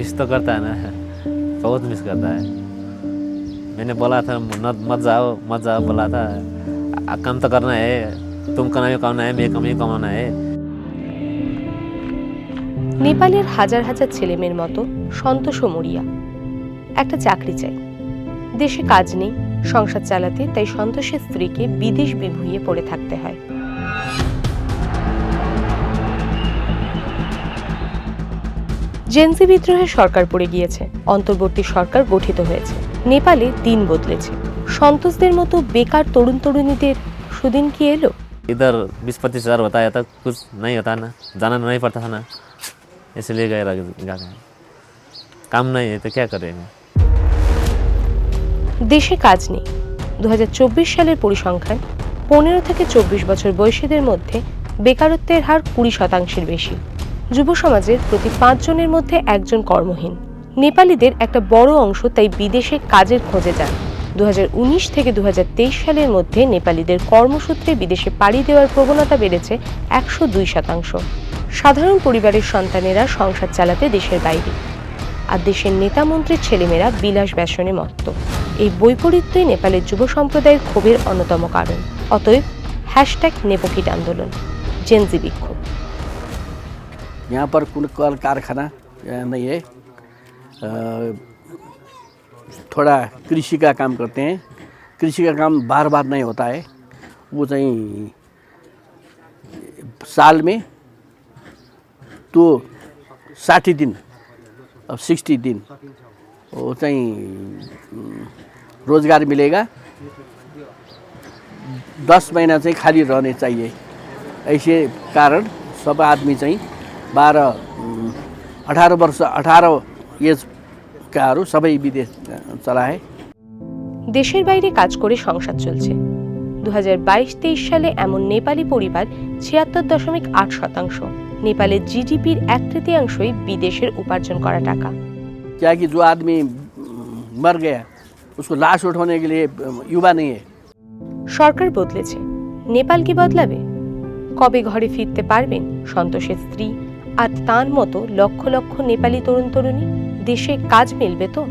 Miss तो करता है ना बहुत मिस करता है मैंने बोला था मत मत जाओ मत जाओ बोला था "आ, काम तो करना है तुम कमाई कमाना है मैं कमाई कमाना है নেপালের হাজার হাজার ছেলেমেয়ের মতো সন্তোষও মরিয়া একটা চাকরি চাই দেশে কাজ নেই সংসার চালাতে তাই সন্তোষের স্ত্রীকে বিদেশ বিভুঁইয়ে পড়ে থাকতে হয় জেনজি বিদ্রোহে সরকার পড়ে গিয়েছে অন্তর্বর্তী সরকার গঠিত হয়েছে নেপালে দিন বদলেছে সন্তোষদের মতো বেকার তরুণ তরুণীদের সুদিন কি এলো इधर बीस पच्चीस हज़ार होता है तो कुछ नहीं होता ना जाना नहीं पड़ता था ना इसलिए गए गा गए काम नहीं है तो क्या करेंगे দেশে কাজ নেই দু সালের পরিসংখ্যান পনেরো থেকে চব্বিশ বছর বয়সীদের মধ্যে বেকারত্বের হার কুড়ি শতাংশের বেশি যুব সমাজের প্রতি পাঁচজনের মধ্যে একজন কর্মহীন। নেপালিদের একটা বড় অংশ তাই বিদেশে কাজের খোঁজে যান। দু হাজার উনিশ থেকে দু হাজার তেইশ সালের মধ্যে নেপালিদের কর্মসূত্রে বিদেশে পাড়ি দেওয়ার প্রবণতা বেড়েছে একশো দুই শতাংশ। সাধারণ পরিবারের সন্তানেরা সংসার চালাতে দেশের বাইরে। আর দেশের নেতা মন্ত্রীর ছেলেমেয়েরা বিলাস ব্যসনে মত্ত। এই বৈপরীত্যই নেপালের যুব সম্প্রদায়ের ক্ষোভের অন্যতম কারণ। অতএব হ্যাশট্যাগ নেপোকিট আন্দোলন। জেনজি বিক্ষোভ। यहाँ पर कुल कल कारखाना नहीं है। थोड़ा कृषि का काम करते हैं। कृषि का काम बार बार नहीं होता है। वो चाहिँ साल में तो साठी दिन अब सिक्सटी दिन वो चाहिँ रोजगार मिलेगा। दस महीना चाहिँ खाली रहने चाहिए। ऐसे कारण सब आदमी चाहिँ बाह्र अम, अठार वर्ष अठार एजकाहरू सबै विदेश अ, चलाए দেশের বাইরে কাজ করে সংসার চলছে দু হাজার বাইশ তেইশ সালে এমন নেপালি পরিবার ছিয়াত্তর দশমিক আট শতাংশ নেপালের জিডিপির এক তৃতীয়াংশই বিদেশের উপার্জন করা টাকা क्या कि जो आदमी अम, मर गया उसको लाश उठाने के लिए अम, युवा नहीं है সরকার বদলেছে নেপাল কি বদলাবে কবে ঘরে ফিরতে পারবেন সন্তোষের স্ত্রী আর তার মতো লক্ষ লক্ষ নেপালি তরুণ তরুণী দেশে কাজ মিলবে তো?